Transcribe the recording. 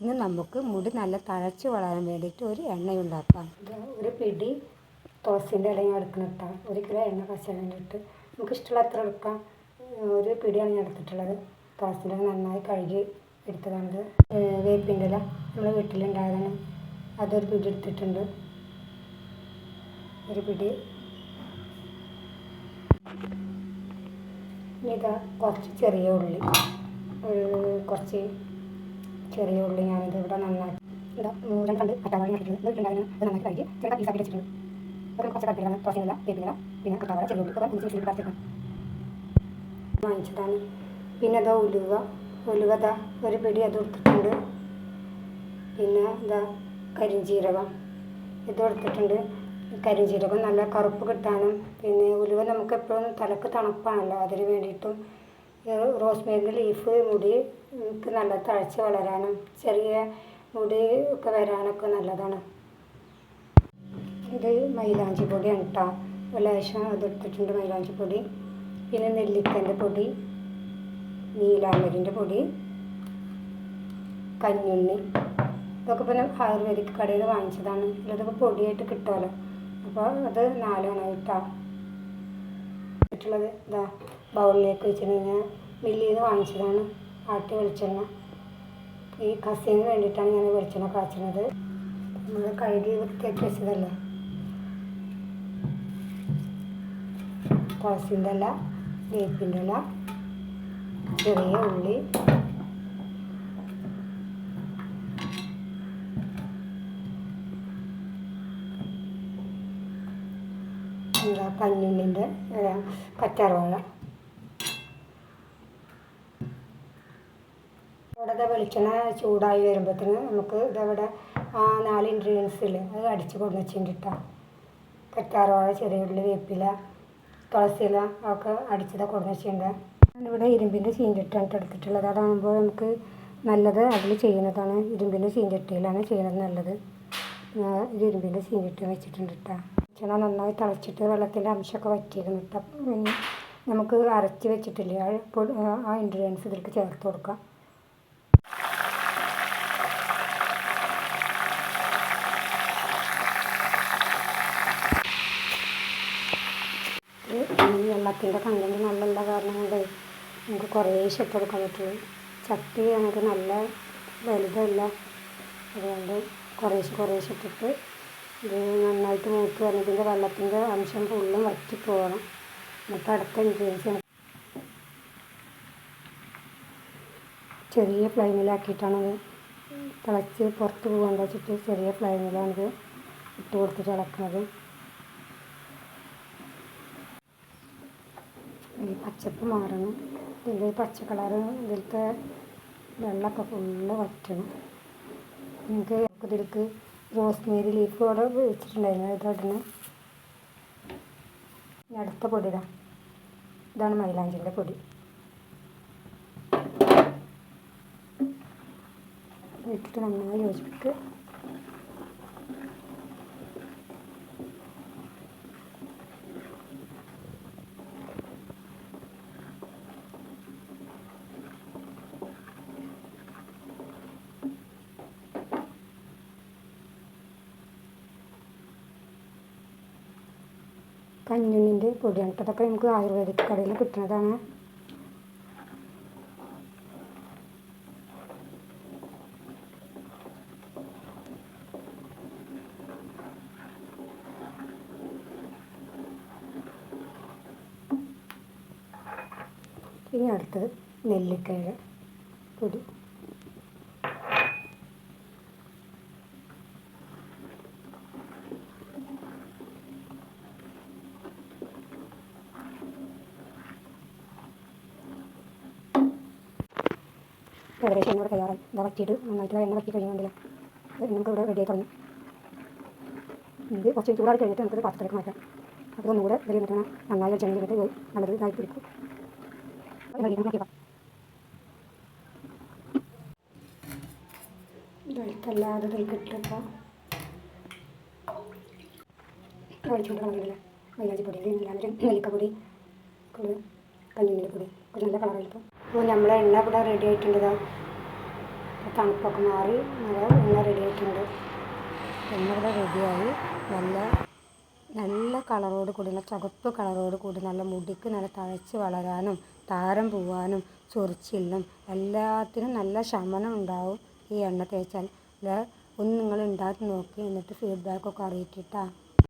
ഇന്ന് നമുക്ക് മുടി നല്ല തഴച്ച് വളരാൻ വേണ്ടിയിട്ട് ഒരു എണ്ണ ഉണ്ടാക്കാം ഒരു പിടി തുളസിന്റെ ഇല ഞാൻ ഒരു കിലോ എണ്ണ പച്ചവെള്ളിട്ട് നമുക്ക് ഇഷ്ടമുള്ള അത്ര എടുക്കാം? ഒരു പിടിയാണ് ഞാൻ എടുത്തിട്ടുള്ളത്. തുളസിന്റെ നന്നായി കഴുകി എടുത്തതാണത് വേപ്പിന്റെ ഇല നമ്മുടെ വീട്ടിലുണ്ടായതാണ്. അതൊരു പിടി എടുത്തിട്ടുണ്ട്. ഒരു പിടി. ഇനി ഇതാ കുറച്ച് ചെറിയ ഉള്ളി. കുറച്ച് ചെറിയ ഉള്ളി ഞാനിത് ഇവിടെ കഴുകി ചെറുതായി പീസാക്കി വെച്ചിട്ടുണ്ട്. പിന്നെ അതോ പിന്നെ ഉലുവ. ഉലുവ ഒരു പിടി അത് എടുത്തിട്ടുണ്ട്. പിന്നെ ഇതാ കരിഞ്ചീരകം. ഇത് എടുത്തിട്ടുണ്ട്. കരിഞ്ചീരകം നല്ല കറുപ്പ് കിട്ടാനും പിന്നെ ഉലുവ നമുക്ക് എപ്പോഴും തലക്ക് തണുപ്പാണല്ലോ. അതിന് വേണ്ടിയിട്ടും റോസ്മേരിന്റെ ലീഫ് മുടി നല്ല തഴച്ച് വളരാനും ചെറിയ മുടി ഒക്കെ വരാനൊക്കെ നല്ലതാണ്. ഇത് മൈലാഞ്ചി പൊടിയാണ് കേട്ടോ ലേശം അതെടുത്തിട്ടുണ്ട് മൈലാഞ്ചി പൊടി. പിന്നെ നെല്ലിക്കന്റെ പൊടി നീലാമരിന്റെ പൊടി കഞ്ഞുണ്ണി. ഇതൊക്കെ പിന്നെ ആയുർവേദിക് കടയിൽ വാങ്ങിച്ചതാണ്. ഇതൊക്കെ പൊടിയായിട്ട് കിട്ടുമല്ലോ അപ്പോൾ അത് നാലെണ്ണം ഇട്ടാ മറ്റുള്ളത് ഇതാ ബൗളിലേക്ക് വെച്ചിട്ടുണ്ടെങ്കിൽ മില്ലിൽ നിന്ന് വാങ്ങിച്ചതാണ്. ആട്ടി വെളിച്ചെണ്ണ. ഈ കസിന് വേണ്ടിയിട്ടാണ് ഞാൻ വെളിച്ചെണ്ണ കാച്ചുന്നത്. നമ്മൾ കഴുകി വൃത്തിയാക്കി വെച്ചതല്ലേ? തുളസിന്റെ ഇല വേപ്പിന്റെ ഇല ചെറിയ ഉള്ളി എന്താ കഞ്ഞുള്ളിന്റെ കറ്റാർവാഴ ഇവിടെ വെളിച്ചെണ്ണ ചൂടായി വരുമ്പോഴത്തേന് നമുക്ക് ഇതവിടെ ആ നാല് ഇൻഗ്രീഡിയൻസ് ഇല്ലേ അത് അടിച്ച് കൊണ്ടു വെച്ചിട്ടാണ് കറ്റാർവാഴ ചെറിയ ഉള്ളി വേപ്പില തുളസിയില ഒക്കെ അടിച്ചത് കൊണ്ടു വെച്ചിട്ടുണ്ട് ഞാനിവിടെ ഇരുമ്പിന്റെ ചീഞ്ചട്ടിയാണ് എടുത്തിട്ടുള്ളത്. അതാകുമ്പോൾ നമുക്ക് നല്ലത് അതിൽ ചെയ്യുന്നതാണ്. ഇരുമ്പിന്റെ ചീഞ്ചട്ടിയിലാണ് ചെയ്യുന്നത് നല്ലത്. ഇരുമ്പിന്റെ ചീഞ്ചട്ടി വെച്ചിട്ടുണ്ട് കേട്ടോ. വെളിച്ചെണ്ണ നന്നായി തിളച്ചിട്ട് വെള്ളത്തിന്റെ അംശമൊക്കെ വറ്റിയിരുന്നു ഇനി നമുക്ക് അരച്ച് വെച്ചിട്ടില്ലേ? ആ ഇൻഗ്രീഡിയൻസ് ഇതിലേക്ക് ചേർത്ത് കൊടുക്കാം. വെള്ളത്തിന്റെ കണ്ടന്റ് നല്ലുള്ള കാരണം കൊണ്ട് നമുക്ക് കുറേ ഇട്ട് കൊടുക്കാൻ പറ്റുള്ളൂ ചട്ടി നമുക്ക് നല്ല വലുതല്ല. അതുകൊണ്ട് കുറേശ്ശെ കുറേശ്ശെ ഇട്ടിട്ട് ഇത് നന്നായിട്ട് മൂത്ത് വന്നതിന്റെ വെള്ളത്തിന്റെ അംശം ഫുള്ളും വറ്റി പോകണം. എന്നിട്ട് അടുത്ത ഇൻഗ്രീഡിയൻസ് ചെറിയ ഫ്ലെയിമിലാക്കിയിട്ടാണ് തിളച്ച് പുറത്ത് പോകേണ്ട വെച്ചിട്ട് ചെറിയ ഫ്ലൈമിലാണിത് ഇട്ട് കൊടുത്തിട്ട് ഇളക്കുന്നത് ഈ പച്ചപ്പ് മാറണം. ഇതിന്റെ പച്ച കളറ് ഇതിലത്തെ വെള്ളമൊക്കെ ഫുള്ള് വറ്റണം. നിങ്ങൾക്ക് ഇതിലേക്ക് റോസ്മേരി ലീഫ് കൂടെ വെച്ചിട്ടുണ്ടായിരുന്നു ഇതോടനെ ഇനി അടുത്ത പൊടി ഇടാം. ഇതാണ് മൈലാഞ്ചിന്റെ പൊടി. ഇട്ടിട്ട് നന്നായി യോജിപ്പിക്കുക കഞ്ഞുണ്ണിന്റെ പൊടിയാണ്. കേട്ടോ അതൊക്കെ നമുക്ക് ആയുർവേദിക് കടയിൽ കിട്ടുന്നതാണ്. ഇനി അടുത്തത് നെല്ലിക്കയുടെ പൊടി. ഏകദേശം എണ്ണൂറ് തയ്യാറായി ഇതാ വറ്റിയിട്ട് നന്നായിട്ട് എണ്ണ വറ്റി കഴിയുമെങ്കിൽ നമുക്ക് ഇവിടെ റെഡിയായി തുടങ്ങി. ഇത് കുറച്ച് ചൂടാറി കഴിഞ്ഞിട്ട് നമുക്ക് പാത്രത്തിലേക്ക് മാറ്റാം. അപ്പോൾ ഒന്നുകൂടെ ഇതിൽ നിൽക്കുന്ന നന്നായി വെളിച്ചെണ്ണ ചെയ്തിട്ട് നല്ലത് ഇതായി പിടിക്കും. ഇതല്ലാതെ ഇതിൽ കിട്ടുമ്പോൾ ഒഴിച്ചുകൊണ്ട് കളഞ്ഞില്ല മൈലാഞ്ചിപ്പൊടി എല്ലാവരും നെല്ലിക്കപ്പൊടി കൂടുതൽ കഞ്ഞിന്റെ പൊടി ഒരു നല്ല കളറായിപ്പോൾ അപ്പോൾ നമ്മളെ എണ്ണ ഇവിടെ റെഡി ആയിട്ടുണ്ട് ഇതാ. തണുപ്പൊക്കെ മാറി. നല്ല എണ്ണ റെഡി ആയിട്ടുണ്ട്. എണ്ണ ഇവിടെ റെഡിയായി നല്ല നല്ല കളറോട് കൂടി നല്ല ചുവപ്പ് കളറോട് കൂടി നല്ല മുടിക്ക് നല്ല തഴച്ച് വളരാനും താരം പോവാനും ചൊറിച്ചില്ലും എല്ലാത്തിനും നല്ല ശമനം ഉണ്ടാവും ഈ എണ്ണ തേച്ചാൽ. ഒന്ന് നിങ്ങൾ ഉണ്ടാക്കി നോക്കി. എന്നിട്ട് ഫീഡ്ബാക്കൊക്കെ അറിയിക്കിട്ടാ